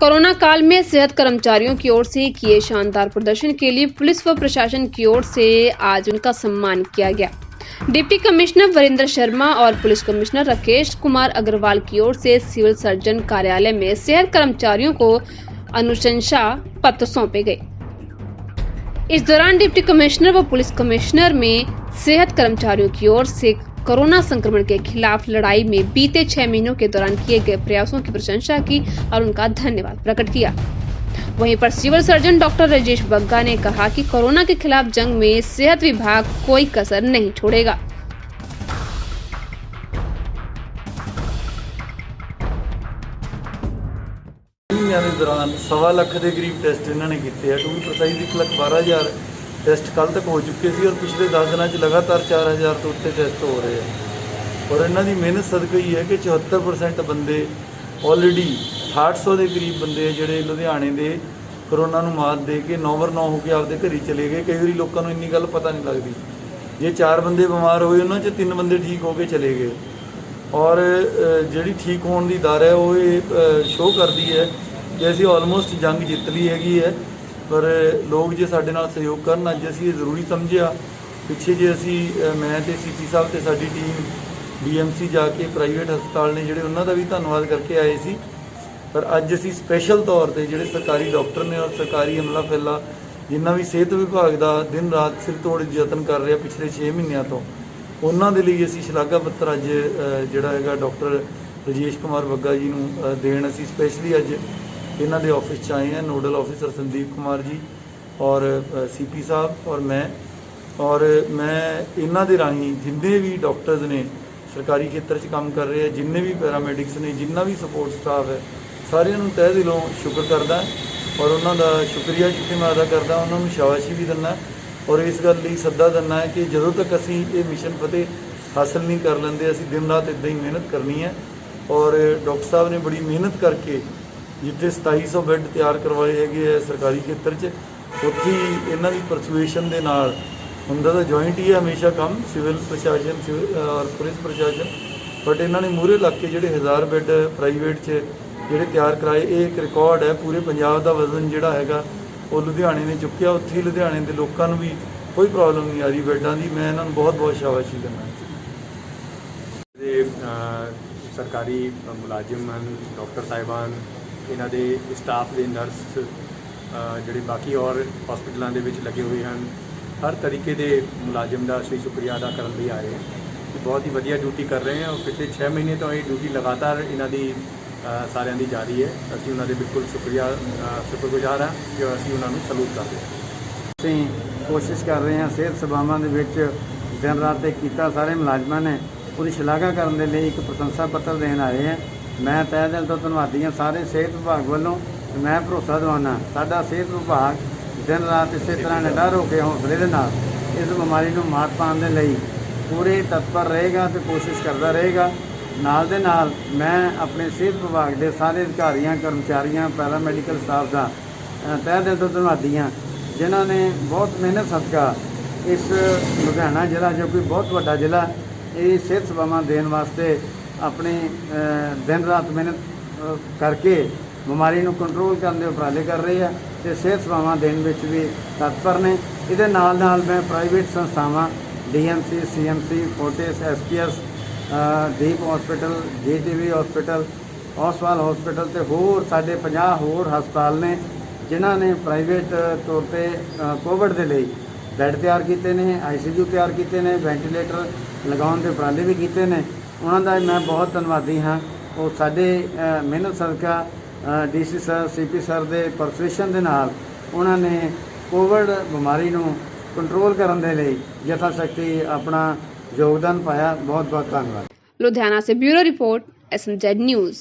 Corona काल में सेहत कर्मचारियों की ओर से किए शानदार प्रदर्शन के लिए पुलिस व प्रशासन की ओर से आज उनका सम्मान किया गया। डिप्टी कमिश्नर वरिंदर शर्मा और पुलिस कमिश्नर राकेश कुमार अग्रवाल की ओर से सिविल सर्जन कार्यालय में सेहत कर्मचारियों को अनुशंसा पत्र सौंपे गए। इस दौरान डिप्टी कमिश्नर व पुलिस कमिश्नर में सेहत कर्मचारियों की ओर से कोरोना संक्रमण के खिलाफ लड़ाई में बीते छह महीनों के दौरान किए गए प्रयासों की प्रशंसा की और उनका धन्यवाद प्रकट किया वहीं पर civil surgeon doctor Rajesh Bagga ने कहा कि कोरोना के खिलाफ जंग में सेहत विभाग कोई कसर नहीं छोड़ेगा ਮਹੀਨਿਆਂ ਦੇ ਦੌਰਾਨ ਸਵਾ ਲੱਖ ਦੇ ਕਰੀਬ ਟੈਸਟ ਇਹਨਾਂ ਨੇ ਕੀਤੇ ਆ ਟੂ ਬੀ ਪ੍ਰਸਾਈਜ਼ ਇੱਕ ਲੱਖ 12000 ਟੈਸਟ ਕੱਲ ਤੱਕ ਹੋ ਚੁੱਕੇ ਸੀ ਔਰ ਪਿਛਲੇ 10 ਦਿਨਾਂ 'ਚ ਲਗਾਤਾਰ 4000 ਤੋਂ ਉੱਤੇ ਟੈਸਟ ਹੋ ਰਹੇ ਆ। ਔਰ ਇਹਨਾਂ ਦੀ ਮਿਹਨਤ ਸਦਕਾ ਹੀ ਹੈ ਕਿ 74% ਬੰਦੇ ਆਲਰੇਡੀ 800 ਦੇ ਕਰੀਬ ਬੰਦੇ ਜਿਹੜੇ ਲੁਧਿਆਣੇ ਦੇ ਕਰੋਨਾ ਨੂੰ ਮਾਤ ਦੇ ਕੇ ਨੌਵਰ ਨੌ ਹੋ ਕੇ ਆਪਦੇ ਘਰੀ ਚਲੇ ਗਏ। ਕਈ ਵਾਰੀ ਲੋਕਾਂ ਨੂੰ ਇੰਨੀ ਗੱਲ ਪਤਾ ਨਹੀਂ ਲੱਗਦੀ। ਜੇ ਚਾਰ ਬੰਦੇ ਬਿਮਾਰ ਹੋਏ ਉਹਨਾਂ 'ਚ, ਤਿੰਨ ਬੰਦੇ ਠੀਕ ਹੋ ਕੇ ਚਲੇ ਗਏ। ਔਰ ਜਿਹੜੀ ਠੀਕ ਹੋਣ ਦੀ ਦਰ ਹੈ ਉਹ ਇਹ ਸ਼ੋਅ ਕਰਦੀ ਹੈ ਕਿ ਅਸੀਂ ਆਲਮੋਸਟ ਜੰਗ ਜਿੱਤ ਲਈ ਹੈਗੀ ਹੈ। ਪਰ ਲੋਕ ਜੇ ਸਾਡੇ ਨਾਲ ਸਹਿਯੋਗ ਕਰਨ ਅੱਜ ਅਸੀਂ ਇਹ ਜ਼ਰੂਰੀ ਸਮਝਿਆ ਪਿੱਛੇ ਜੇ ਅਸੀਂ ਅ, ਮੈਂ ਤੇ ਸੀਪੀ ਸਾਹਿਬ ਤੇ ਸਾਡੀ ਟੀਮ ਡੀਐਮਸੀ ਜਾ ਕੇ ਪ੍ਰਾਈਵੇਟ ਹਸਪਤਾਲ ਨੇ ਜਿਹੜੇ ਉਹਨਾਂ ਦਾ ਵੀ ਧੰਨਵਾਦ ਕਰਕੇ ਆਏ ਸੀ। ਪਰ ਅੱਜ ਅਸੀਂ ਸਪੈਸ਼ਲ ਤੌਰ ਤੇ ਜਿਹੜੇ ਸਰਕਾਰੀ ਡਾਕਟਰ ਨੇ ਔਰ ਸਰਕਾਰੀ ਅਮਲਾ ਫੈਲਾ ਜਿੰਨਾ ਵੀ ਸਿਹਤ ਵਿਭਾਗ ਦਾ ਦਿਨ ਰਾਤ ਸਿਰ ਤੋੜ ਯਤਨ ਕਰ ਰਿਹਾ ਪਿਛਲੇ 6 ਮਹੀਨਿਆਂ ਤੋਂ ਉਹਨਾਂ ਦੇ ਲਈ ਅਸੀਂ ਸ਼ਲਾਘਾ ਪੱਤਰ ਅੱਜ ਜਿਹੜਾ ਹੈਗਾ ਡਾਕਟਰ ਰਜੇਸ਼ ਕੁਮਾਰ ਬੱਗਾ ਜੀ ਨੂੰ ਦੇਣ ਅਸੀਂ ਸਪੈਸ਼ਲੀ ਅੱਜ ਇਹਨਾਂ ਦੇ ਆਫਿਸ 'ਚ ਆਏ ਹਾਂ ਨੋਡਲ ਆਫਿਸਰ ਸੰਦੀਪ ਕੁਮਾਰ ਜੀ ਔਰ ਸੀਪੀ ਸਾਹਿਬ ਔਰ ਮੈਂ। ਔਰ ਮੈਂ ਇਹਨਾਂ ਦੇ ਰਾਹੀਂ ਜਿੰਨੇ ਵੀ ਡਾਕਟਰਸ ਨੇ ਸਰਕਾਰੀ ਖੇਤਰ 'ਚ ਕੰਮ ਕਰ ਰਹੇ ਆ, ਜਿੰਨੇ ਵੀ ਪੈਰਾਮੈਡਿਕਸ ਨੇ, ਜਿੰਨਾ ਵੀ ਸਪੋਰਟ ਸਟਾਫ ਹੈ, ਸਾਰਿਆਂ ਨੂੰ ਤਹਿ ਦਿਲੋਂ ਸ਼ੁਕਰ ਕਰਦਾ ਔਰ ਉਹਨਾਂ ਦਾ ਸ਼ੁਕਰੀਆ ਜਿੱਥੇ ਮੈਂ ਅਦਾ ਕਰਦਾ, ਉਹਨਾਂ ਨੂੰ ਸ਼ਾਬਾਸ਼ੀ ਵੀ ਦਿੰਦਾ ਔਰ ਇਸ ਗੱਲ ਲਈ ਸੱਦਾ ਦਿੰਦਾ ਹੈ ਕਿ ਜਦੋਂ ਤੱਕ ਅਸੀਂ ਇਹ ਮਿਸ਼ਨ ਫਤਿਹ ਹਾਸਲ ਨਹੀਂ ਕਰ ਲੈਂਦੇ, ਅਸੀਂ ਦਿਨ ਰਾਤ ਇਦਾਂ ਹੀ ਮਿਹਨਤ ਕਰਨੀ ਹੈ ਔਰ ਡਾਕਟਰ ਸਾਹਿਬ ਨੇ ਬੜੀ ਮਿਹਨਤ ਕਰਕੇ ਜਿੱਥੇ 2700 ਬੈੱਡ ਤਿਆਰ ਕਰਵਾਏ ਹੈਗੇ ਆ ਸਰਕਾਰੀ ਖੇਤਰ 'ਚ, ਉੱਥੇ ਹੀ ਇਹਨਾਂ ਦੀ ਪਰਸੂਏਸ਼ਨ ਦੇ ਨਾਲ ਹੁੰਦਾ ਤਾਂ ਜੁਆਇੰਟ ਹੀ ਹੈ ਹਮੇਸ਼ਾ ਕੰਮ ਸਿਵਲ ਪ੍ਰਸ਼ਾਸਨ ਸਿਵਲ ਔਰ ਪੁਲਿਸ ਪ੍ਰਸ਼ਾਸਨ ਬਟ ਇਹਨਾਂ ਨੇ ਮੂਹਰੇ ਲੱਗ ਕੇ ਜਿਹੜੇ 1000 ਬੈੱਡ ਪ੍ਰਾਈਵੇਟ 'ਚ ਜਿਹੜੇ ਤਿਆਰ ਕਰਾਏ, ਇਹ ਇੱਕ ਰਿਕਾਰਡ ਹੈ, ਪੂਰੇ ਪੰਜਾਬ ਦਾ ਵਜ਼ਨ ਜਿਹੜਾ ਹੈਗਾ, ਉਹ ਲੁਧਿਆਣੇ ਨੇ ਚੁੱਕਿਆ, ਉੱਥੇ ਹੀ ਲੁਧਿਆਣੇ ਦੇ ਲੋਕਾਂ ਨੂੰ ਵੀ ਕੋਈ ਪ੍ਰੋਬਲਮ ਨਹੀਂ ਆ ਰਹੀ ਬੈੱਡਾਂ ਦੀ, ਮੈਂ ਇਹਨਾਂ ਨੂੰ ਬਹੁਤ ਬਹੁਤ ਸ਼ਾਬਾਸ਼ੀ ਦਿੰਦਾ। ਦੇ ਸਰਕਾਰੀ ਮੁਲਾਜ਼ਮ ਹਨ, ਡਾਕਟਰ ਸਾਹਿਬਾਨ ਇਹਨਾਂ ਦੇ ਸਟਾਫ ਦੇ ਨਰਸ ਜਿਹੜੇ ਬਾਕੀ ਔਰ ਹਸਪੀਟਲਾਂ ਦੇ ਵਿੱਚ ਲੱਗੇ ਹੋਏ ਹਨ, ਹਰ ਤਰੀਕੇ ਦੇ ਮੁਲਾਜ਼ਮ ਦਾ ਅਸੀਂ ਸ਼ੁਕਰੀਆ ਅਦਾ ਕਰਨ ਲਈ ਆਏ ਹਾਂ ਬਹੁਤ ਹੀ ਵਧੀਆ ਡਿਊਟੀ ਕਰ ਰਹੇ ਹਨ ਔਰ ਪਿਛਲੇ 6 ਮਹੀਨੇ ਤੋਂ ਇਹ ਡਿਊਟੀ ਲਗਾਤਾਰ ਇਹਨਾਂ ਦੀ ਸਾਰਿਆਂ ਦੀ ਜਾਰੀ ਹੈ। ਅਸੀਂ ਉਹਨਾਂ ਦੇ ਬਿਲਕੁਲ ਸ਼ੁਕਰੀਆ ਸ਼ੁਕਰਗੁਜ਼ਾਰ ਹਾਂ ਕਿ ਅਸੀਂ ਉਹਨਾਂ ਨੂੰ ਸਲੂਟ ਕਰਦੇ ਹਾਂ। ਅਸੀਂ ਕੋਸ਼ਿਸ਼ ਕਰ ਰਹੇ ਹਾਂ ਸਿਹਤ ਸੇਵਾਵਾਂ ਦੇ ਵਿੱਚ ਦਿਨ ਰਾਤ ਇੱਕ ਕੀਤਾ। ਸਾਰੇ ਮੁਲਾਜ਼ਮਾਂ ਨੇ ਉਹਦੀ ਸ਼ਲਾਘਾ ਕਰਨ ਦੇ ਲਈ ਇੱਕ ਪ੍ਰਸ਼ੰਸਾ ਪੱਤਰ ਦੇਣ ਆਏ ਹਾਂ। ਮੈਂ ਤਹਿ ਦਿਲ ਤੋਂ ਧੰਨਵਾਦੀ ਹਾਂ ਸਾਰੇ ਸਿਹਤ ਵਿਭਾਗ ਵੱਲੋਂ ਤੇ ਮੈਂ ਭਰੋਸਾ ਦਿਵਾਉਣਾ ਸਾਡਾ ਸਿਹਤ ਵਿਭਾਗ ਦਿਨ ਰਾਤ ਇਸੇ ਤਰ੍ਹਾਂ ਨਿਡਰ ਹੋ ਕੇ ਹੌਸਲੇ ਦੇ ਨਾਲ ਇਸ ਬਿਮਾਰੀ ਨੂੰ ਮਾਤ ਪਾਉਣ ਦੇ ਲਈ ਪੂਰੇ ਤਤਪਰ ਰਹੇਗਾ ਤੇ ਕੋਸ਼ਿਸ਼ ਕਰਦਾ ਰਹੇਗਾ। ਨਾਲ ਦੇ ਨਾਲ ਮੈਂ ਆਪਣੇ ਸਿਹਤ ਵਿਭਾਗ ਦੇ ਸਾਰੇ ਅਧਿਕਾਰੀਆਂ ਕਰਮਚਾਰੀਆਂ ਪੈਰਾਮੈਡੀਕਲ ਸਟਾਫ ਦਾ ਅ, ਤਹਿ ਦਿਲ ਤੋਂ ਧੰਨਵਾਦੀ ਹਾਂ ਜਿਨ੍ਹਾਂ ਨੇ ਬਹੁਤ ਮਿਹਨਤ ਸਦਕਾ ਇਸ ਲੁਧਿਆਣਾ ਜ਼ਿਲ੍ਹਾ ਜੋ ਕਿ ਬਹੁਤ ਵੱਡਾ ਜ਼ਿਲ੍ਹਾ ਇਹ ਸਿਹਤ ਸੇਵਾਵਾਂ ਦੇਣ ਵਾਸਤੇ ਆਪਣੇ ਦਿਨ ਰਾਤ ਮਿਹਨਤ ਕਰਕੇ ਬਿਮਾਰੀ ਨੂੰ ਕੰਟਰੋਲ ਕਰਨ ਦੇ ਉਪਰਾਲੇ ਕਰ ਰਹੀ ਹੈ ਤੇ ਸਿਹਤ ਸੇਵਾਵਾਂ ਦੇਣ ਵਿੱਚ ਵੀ ਤਤਪਰ ਨੇ। ਇਹਦੇ ਨਾਲ ਨਾਲ ਮੈਂ ਪ੍ਰਾਈਵੇਟ ਸੰਸਥਾਵਾਂ DMC CMC Fortis SPS Deep hospital GTV hospital Oswal hospital ਤੇ ਹੋਰ ਸਾਡੇ 50 ਹੋਰ ਹਸਪਤਾਲ ਨੇ, ਜਿਨ੍ਹਾਂ ਨੇ ਪ੍ਰਾਈਵੇਟ ਤੌਰ ਤੇ ਕੋਵਿਡ ਦੇ ਲਈ ਬੈੱਡ ਤਿਆਰ ਕੀਤੇ ਨੇ ਆਈਸੀਯੂ ਤਿਆਰ ਕੀਤੇ ਨੇ ਵੈਂਟੀਲੇਟਰ ਲਗਾਉਣ ਦੇ ਉਪਰਾਲੇ ਵੀ ਕੀਤੇ ਨੇ। ਉਹਨਾਂ ਦਾ ਮੈਂ ਬਹੁਤ ਧੰਨਵਾਦੀ ਹਾਂ। ਉਹ ਸਾਡੇ ਮਿਹਨਤ ਸਦਕਾ ਡੀਸੀ ਸਰ, ਸੀਪੀ ਸਰ ਦੇ ਪਰਸਪੇਸ਼ਨ ਦੇ ਨਾਲ ਉਹਨਾਂ ਨੇ ਕੋਵਿਡ ਬਿਮਾਰੀ ਨੂੰ ਕੰਟਰੋਲ ਕਰਨ ਦੇ ਲਈ ਯਥਾ ਸ਼ਕਤੀ ਆਪਣਾ ਯੋਗਦਾਨ ਪਾਇਆ। ਬਹੁਤ ਬਹੁਤ ਧੰਨਵਾਦ। ਲੁਧਿਆਣਾ ਸੇ ਬਿਊਰੋ ਰਿਪੋਰਟ ਐਸਐਮਜ਼ੈਡ ਨਿਊਜ਼